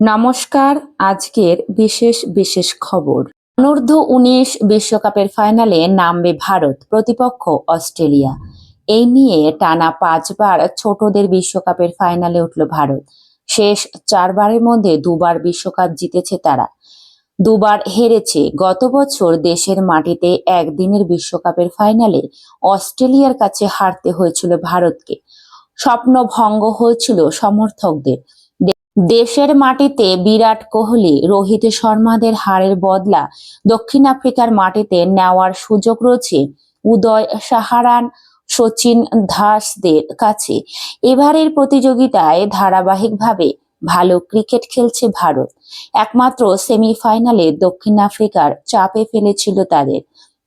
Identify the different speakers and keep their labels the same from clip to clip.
Speaker 1: নমস্কার, আজকের বিশেষ বিশেষ খবর। অনূর্ধ্ব উনিশ বিশ্বকাপের ফাইনালে নামবে ভারত, প্রতিপক্ষ অস্ট্রেলিয়া। এই নিয়ে টানা পাঁচবার ছোটদের বিশ্বকাপের ফাইনালে উঠল ভারত। শেষ চারবারের মধ্যে দুবার বিশ্বকাপ জিতেছে তারা। দুবার হেরেছে। গত বছর দেশের মাটিতে একদিনের বিশ্বকাপের ফাইনালে অস্ট্রেলিয়ার কাছে হারতে হয়েছিল ভারতকে। স্বপ্ন ভঙ্গ হয়েছিল সমর্থকদের। দেশের মাটিতে বিরাট কোহলি, রোহিত শর্মাদের হারের বদলা, দক্ষিণ আফ্রিকার মাটিতে নেওয়ার সুযোগ রয়েছে উদয় সাহারান, সচিন দাসদের কাছে। এবারের প্রতিযোগিতায় ধারাবাহিকভাবে ভালো ক্রিকেট খেলছে ভারত। একমাত্র সেমিফাইনালে দক্ষিণ আফ্রিকার চাপে ফেলেছিল তাদের।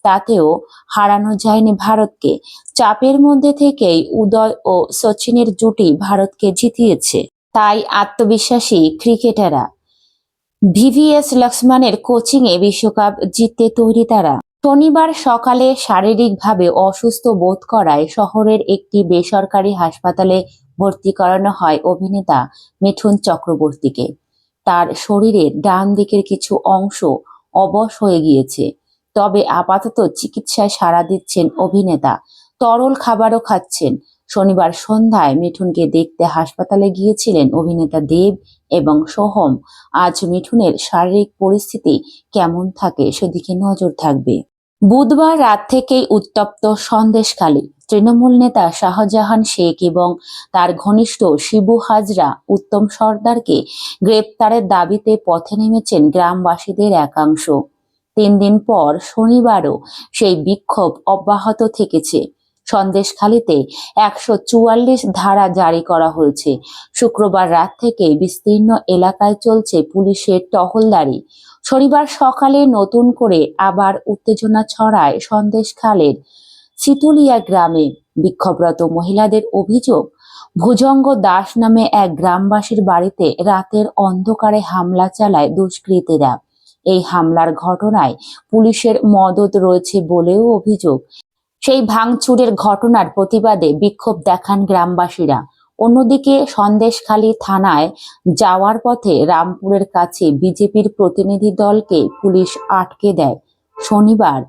Speaker 1: তাতেও হারানো যায়নি ভারতকে। চাপের মধ্যে থেকেই উদয় ও সচিনের জুটি ভারতকে জিতিয়েছে। তাই আত্মবিশ্বাসী ক্রিকেটাররা। ভিভিএস লক্ষ্মণের কোচিংয়ে বিশ্বকাপ জিততে তৈরি তারা। শনিবার সকালে শারীরিকভাবে অসুস্থ বোধ করায় শহরের একটি বেসরকারি হাসপাতালে ভর্তি করানো হয় অভিনেতা মিঠুন চক্রবর্তীকে। তার শরীরের ডান দিকের কিছু অংশ অবশ হয়ে গিয়েছে। তবে আপাতত চিকিৎসায় সাড়া দিচ্ছেন অভিনেতা। তরল খাবারও খাচ্ছেন শনিবার সন্ধ্যায় মিঠুনকে দেখতে হাসপাতালে গিয়েছিলেন অভিনেতা দেব এবং সোহম। আজ মিঠুনের শারীরিক পরিস্থিতি কেমন থাকে সেদিকে নজর থাকবে। বুধবার রাত থেকেই উত্তপ্ত সন্দেশখালী। তৃণমূল নেতা শাহজাহান শেখ এবং তার ঘনিষ্ঠ শিবু হাজরা উত্তম সর্দারকে গ্রেপ্তারের দাবিতে পথে নেমেছেন গ্রামবাসীদের একাংশ। তিন দিন পর শনিবারও সেই বিক্ষোভ অব্যাহত থেকেছে। সন্দেশখালীতে একশো চুয়াল্লিশ ধারা জারি করা হয়েছে। শুক্রবার রাত থেকে বিস্তীর্ণ এলাকায় চলছে পুলিশের টহলদারি। শনিবার সকালে নতুন করে আবার উত্তেজনা ছড়ায় সন্দেশখালের সিতুলিয়া গ্রামে বিক্ষোভরত মহিলাদের অভিযোগ, ভুজঙ্গ দাস নামে এক গ্রামবাসীর বাড়িতে রাতের অন্ধকারে হামলা চালায় দুষ্কৃতীরা। এই হামলার ঘটনায় পুলিশের মদত রয়েছে বলেও অভিযোগ। সেই ভাঙচুরের ঘটনার প্রতিবাদে বিক্ষোভ দেখান গ্রামবাসীরা। অন্যদিকে সন্দেশখালী থানায় যাওয়ার পথে রামপুরের কাছে বিজেপির প্রতিনিধি দলকে পুলিশ আটকে দেয়। শনিবার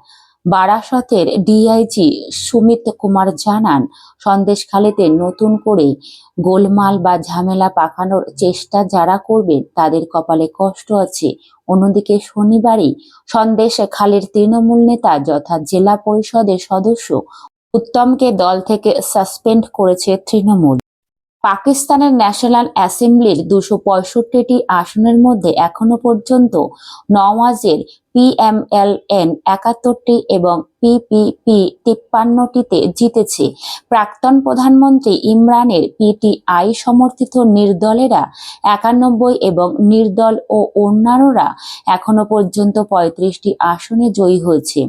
Speaker 1: বারাসতের ডিআইজি সুমিত কুমার জানান সন্দেশখালীতে নতুন করে গোলমাল বা ঝামেলা পাকানোর চেষ্টা যারা করবেন, তাদের কপালে কষ্ট আছে। অন্যদিকে শনিবারই সন্দেশ খালের তৃণমূল নেতা যথা জেলা পরিষদের সদস্য উত্তমকে দল থেকে সাসপেন্ড করেছে তৃণমূল। পাকিস্তানের ন্যাশনাল অ্যাসেম্বলির দুশো পঁয়ষট্টিটি আসনের মধ্যে এখনও পর্যন্ত নওয়াজের পিএমএলএন একাত্তরটি এবং পিপিপি তিপ্পান্নটিতে জিতেছে। প্রাক্তন প্রধানমন্ত্রী ইমরানের পিটিআই সমর্থিত নির্দলেরা একানব্বই এবং নির্দল ও অন্যান্যরা এখনও পর্যন্ত পঁয়ত্রিশটি আসনে জয়ী হয়েছে।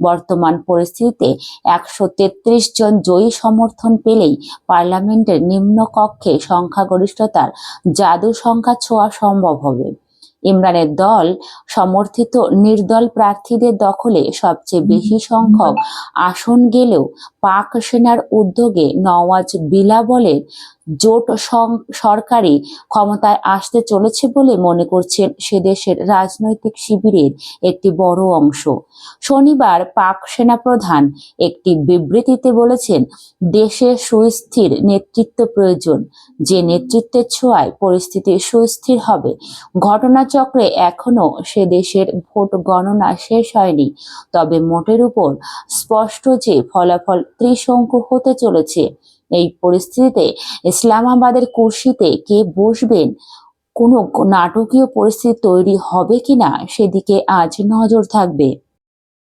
Speaker 1: বর্তমান পরিস্থিতিতে একশো তেত্রিশ জন জয়ী সমর্থন পেলেই পার্লামেন্টের নিম্নকক্ষে সংখ্যাগরিষ্ঠতার জাদু সংখ্যা ছোঁয়া সম্ভব হবে। ইমরানের দল সমর্থিত নির্দল প্রার্থীদের দখলে সবচেয়ে বেশি সংখ্যক আসন গেলেও পাক সেনার উদ্যোগে নওয়াজ বিলাবলের জোট সরকারি ক্ষমতায় আসতে চলেছে বলে মনে করছেন সে দেশের রাজনৈতিক শিবিরের একটি বড় অংশ। শনিবার পাক সেনাপ্রধান একটি বিবৃতিতে বলেছেন, দেশে সুস্থির নেতৃত্ব প্রয়োজন। যে নেতৃত্বের ছোঁয়ায় পরিস্থিতি সুস্থির হবে। ঘটনাচক্রে এখনও সে দেশের ভোট গণনা শেষ হয়নি। তবে মোটের উপর স্পষ্ট যে ফলাফল ত্রিশঙ্কু হতে চলেছে এই পরিস্থিতিতে ইসলামাবাদের কুর্সিতে কে বসবেন? কোনো নাটকীয় পরিস্থিতি তৈরি হবে কিনা? সেদিকে আজ নজর থাকবে।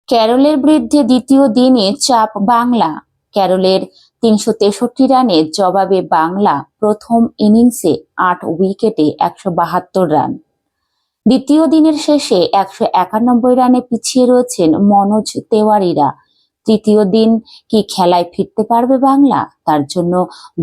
Speaker 1: ক্যারলের বিরুদ্ধে দ্বিতীয় দিনে চাপ বাংলা। ক্যারলের তিনশো তেষট্টি রানের জবাবে বাংলা প্রথম ইনিংসে আট উইকেটে একশো বাহাত্তর রান। দ্বিতীয় দিনের শেষে একশো একানব্বই রানে পিছিয়ে রয়েছেন মনোজ তেওয়ারিরা। তৃতীয় দিন কি খেলায় ফিরতে পারবে বাংলা? তার জন্য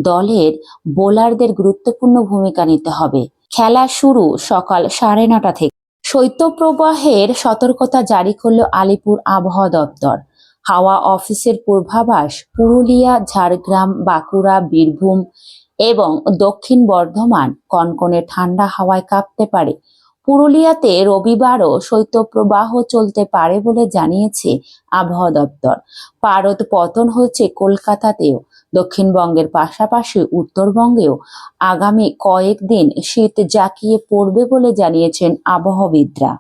Speaker 1: দলের বোলারদের গুরুত্বপূর্ণ ভূমিকা নিতে হবে। খেলা শুরু সকাল সাড়ে নটা থেকে। শৈত্যপ্রবাহের সতর্কতা জারি করল আলিপুর আবহাওয়া দপ্তর। হাওয়া অফিসের পূর্বাভাস পুরুলিয়া, ঝাড়গ্রাম, বাঁকুড়া, বীরভূম এবং দক্ষিণ বর্ধমান কনকনে ঠান্ডা হাওয়ায় কাঁপতে পারে। পুরুলিয়াতে রবিবারও শৈত্যপ্রবাহ চলতে পারে বলে জানিয়েছে আবহাওয়া দপ্তর। পারদ পতন হচ্ছে কলকাতাতেও। দক্ষিণবঙ্গের পাশাপাশি উত্তরবঙ্গেও আগামী কয়েকদিন শীত জাঁকিয়ে পড়বে বলে জানিয়েছেন আবহাওয়াবিদরা।